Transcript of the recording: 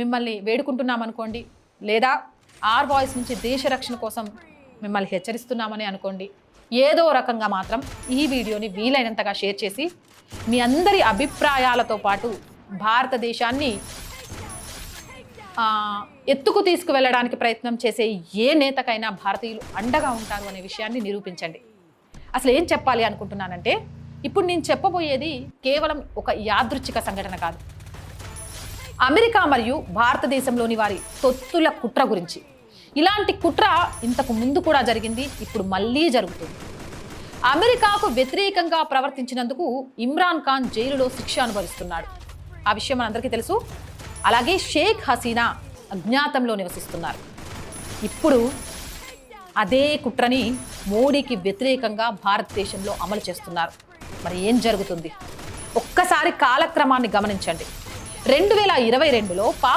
మిమ్మల్ని వేడుకుంటున్నాం అనుకోండి లేదా ఆర్ వాయిస్ నుంచి దేశ రక్షణ కోసం మిమ్మల్ని హెచ్చరిస్తున్నామని అనుకోండి ఏదో రకంగా మాత్రం ఈ వీడియోని వీలైనంతగా షేర్ చేసి మీ అందరి అభిప్రాయాలతో పాటు భారతదేశాన్ని ఎత్తుకు తీసుకువెళ్ళడానికి ప్రయత్నం చేసే ఏ నేతకైనా భారతీయులు అండగా ఉంటారు అనే విషయాన్ని నిరూపించండి. అసలు ఏం చెప్పాలి అనుకుంటున్నానంటే ఇప్పుడు నేను చెప్పబోయేది కేవలం ఒక యాదృచ్ఛిక సంఘటన కాదు. అమెరికా మరియు భారతదేశంలోని వారి తొత్తుల కుట్ర గురించి. ఇలాంటి కుట్ర ఇంతకు ముందు కూడా జరిగింది ఇప్పుడు మళ్ళీ జరుగుతుంది. అమెరికాకు వ్యతిరేకంగా ప్రవర్తించినందుకు ఇమ్రాన్ ఖాన్ జైలులో శిక్ష అనుభవిస్తున్నాడు. ఆ విషయం మనందరికీ తెలుసు. అలాగే షేక్ హసీనా అజ్ఞాతంలో నివసిస్తున్నారు. ఇప్పుడు అదే కుట్రని మోడీకి వ్యతిరేకంగా భారతదేశంలో అమలు చేస్తున్నారు. మరి ఏం జరుగుతుంది? ఒక్కసారి కాలక్రమాన్ని గమనించండి. రెండు వేల ఇరవై రెండులో పాక్